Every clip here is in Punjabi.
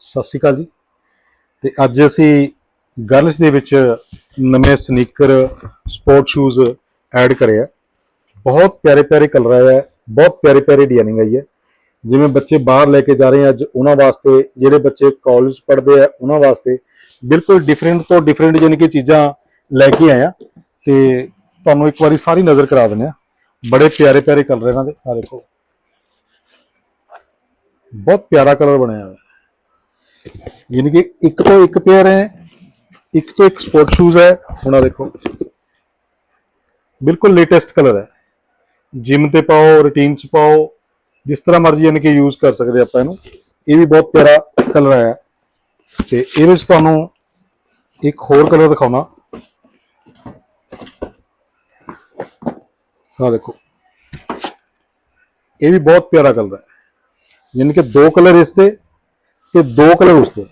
ਸਤਿ ਸ਼੍ਰੀ ਅਕਾਲ ਜੀ। ਤੇ ਅੱਜ ਅਸੀਂ ਗਰਲਸ ਦੇ ਵਿੱਚ ਨਵੇਂ ਸਨੀਕਰ ਸਪੋਰਟ ਸ਼ੂਜ਼ ਐਡ ਕਰਿਆ ਬਹੁਤ ਪਿਆਰੇ ਪਿਆਰੇ ਕਲਰ ਆਇਆ ਹੈ ਬਹੁਤ ਪਿਆਰੇ ਪਿਆਰੇ ਡਿਜ਼ਾਈਨਿੰਗ ਆਈ ਹੈ ਜਿਵੇਂ ਬੱਚੇ ਬਾਹਰ ਲੈ ਕੇ ਜਾ ਰਹੇ ਅੱਜ, ਉਹਨਾਂ ਵਾਸਤੇ ਜਿਹੜੇ ਬੱਚੇ ਕਾਲਜ ਪੜ੍ਹਦੇ ਆ, ਉਹਨਾਂ ਵਾਸਤੇ ਬਿਲਕੁਲ ਡਿਫਰੈਂਟ ਤੋਂ ਡਿਫਰੈਂਟ ਯਾਨੀ ਕਿ ਚੀਜ਼ਾਂ ਲੈ ਕੇ ਆਏ ਆ। ਤੇ ਤੁਹਾਨੂੰ ਇੱਕ ਵਾਰੀ ਸਾਰੀ ਨਜ਼ਰ ਕਰਾ ਦਿੰਦੇ ਆ। ਬੜੇ ਪਿਆਰੇ ਪਿਆਰੇ ਕਲਰ ਇਹਨਾਂ ਦੇ। ਆ ਦੇਖੋ। ਬਹੁਤ ਪਿਆਰਾ ਕਲਰ ਬਣਿਆ ਹੋਇਆ। ਯਾਨੀ ਕਿ ਇੱਕ ਤੋਂ ਇੱਕ ਪੇਅਰ ਹੈ, ਇੱਕ ਤੋਂ ਇੱਕ ਸਪੋਰਟ ਸ਼ੂਜ਼ ਹੈ, ਹੁਣ ਆ ਦੇਖੋ। ਬਿਲਕੁਲ ਲੇਟੈਸਟ ਕਲਰ ਹੈ। ਜਿਮ ਤੇ ਪਾਓ ਰੂਟੀਨ ਚ ਪਾਓ, ਜਿਸ ਤਰ੍ਹਾਂ ਮਰਜ਼ੀ ਯਾਨੀ ਕਿ ਯੂਜ਼ ਕਰ ਸਕਦੇ ਆਪਾਂ ਇਹਨੂੰ। ਇਹ ਵੀ ਬਹੁਤ ਪਿਆਰਾ ਕਲਰ ਆਇਆ। ਹੈ। ਤੇ ਇਹਦੇ ਵਿੱਚ ਤੁਹਾਨੂੰ ਇੱਕ ਹੋਰ ਕਲਰ ਦਿਖਾਉਣਾ। ਆ ਦੇਖੋ। ਇਹ ਵੀ ਬਹੁਤ ਪਿਆਰਾ ਕਲਰ ਹੈ। ਯਾਨੀ ਕਿ ਦੋ ਕਲਰ ਇਸ ਤੇ ਤੇ ਦੋ ਕਲਰ ਉਸਦੇ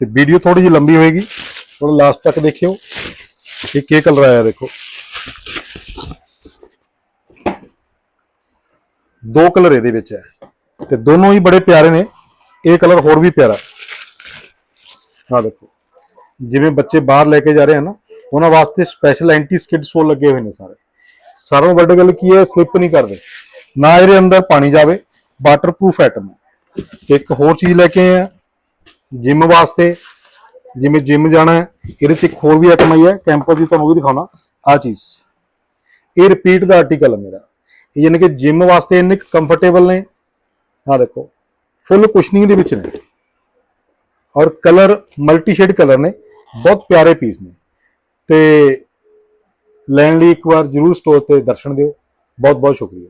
ਤੇ ਵੀਡੀਓ ਥੋੜੀ ਜਿਹੀ ਲੰਬੀ ਹੋਏਗੀ। ਥੋੜਾ ਲਾਸਟ ਤੱਕ ਦੇਖਿਓ ਕਿ ਕੀ ਕਲਰ ਆਇਆ ਦੇਖੋ। ਦੋ ਕਲਰ ਇਹਦੇ ਵਿੱਚ ਹੈ। ਤੇ ਦੋਨੋਂ ਹੀ ਬੜੇ ਪਿਆਰੇ ਨੇ। ਇਹ ਕਲਰ ਹੋਰ ਵੀ ਪਿਆਰਾ। ਆ ਦੇਖੋ। ਜਿਵੇਂ ਬੱਚੇ ਬਾਹਰ ਲੈ ਕੇ ਜਾ ਰਹੇ ਹਨ ਨਾ, ਉਹਨਾਂ ਵਾਸਤੇ ਸਪੈਸ਼ਲ ਐਂਟੀ ਸਕਿਡ ਸੋਲ ਲੱਗੇ ਹੋਏ ਨੇ ਸਾਰੇ। ਸਾਰੋਂ ਵੱਡੀ ਗੱਲ ਕੀ ਹੈ ਸਲਿੱਪ ਨਹੀਂ ਕਰਦੇ। ਨਾ ਇਹਦੇ ਅੰਦਰ ਪਾਣੀ ਜਾਵੇ ਵਾਟਰਪ੍ਰੂਫ ਆਈਟਮ ਹੈ। ਇੱਕ ਹੋਰ ਚੀਜ਼ ਲੈ ਕੇ ਆਏ ਆ ਜਿਮ ਵਾਸਤੇ। ਜਿਵੇਂ ਜਿਮ ਜਾਣਾ ਹੈ, ਇਹਦੇ ਚ ਇੱਕ ਹੋਰ ਵੀ ਆਈਟਮ ਆਈ ਹੈ ਕੈਂਪਸ ਦੀ ਤੁਹਾਨੂੰ ਵੀ ਦਿਖਾਉਣਾ ਆ ਚੀਜ਼। ਇਹ ਰਿਪੀਟ ਦਾ ਆਰਟੀਕਲ ਹੈ ਮੇਰਾ। ਇਹ ਯਾਨੀ ਕਿ ਜਿਮ ਵਾਸਤੇ ਇੰਨੇ ਕੰਫਰਟੇਬਲ ਨੇ। ਆ ਦੇਖੋ ਫੁੱਲ ਕੁਸ਼ਨਿੰਗ ਦੇ ਵਿੱਚ ਨੇ। ਔਰ ਕਲਰ ਮਲਟੀ ਸ਼ੇਡ ਕਲਰ ਨੇ, ਬਹੁਤ ਪਿਆਰੇ ਪੀਸ ਨੇ। ਤੇ ਲੈਣ ਲਈ ਇੱਕ ਵਾਰ ਜਰੂਰ ਸਟੋਰ ਤੇ ਦਰਸ਼ਨ ਦਿਓ। ਬਹੁਤ ਬਹੁਤ ਸ਼ੁਕਰੀਆ।